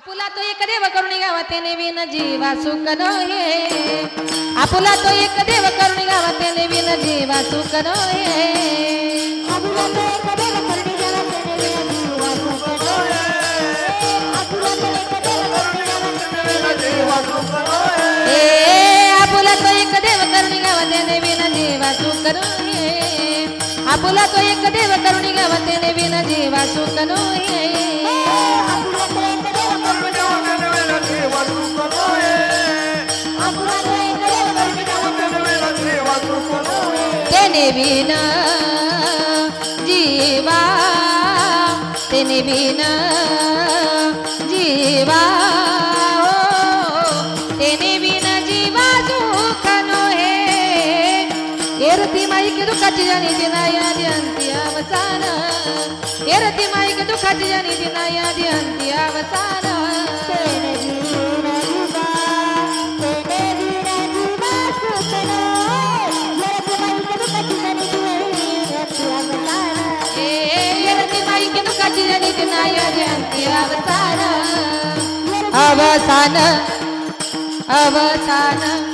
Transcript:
आपुला तो एक देव करुणी गावा त्याने विन जीवा सुख नये आपुला तो एक देव करुणी गावा त्याने विन जीवा सुख नये आपुला तो एक देव करुणी गावा त्याने विन जीवा सुख नये आपुला तो एक देव करुणी गावा त्याने विन जीवा सुख नये बिन जीवा तेने बिन जीवा तेने बिन जीवा सुख नोहे। एरती माईक दुःखाची जणी दिनायादी अंती अवसान। एरती माईक दुःखाची अवसान अवसान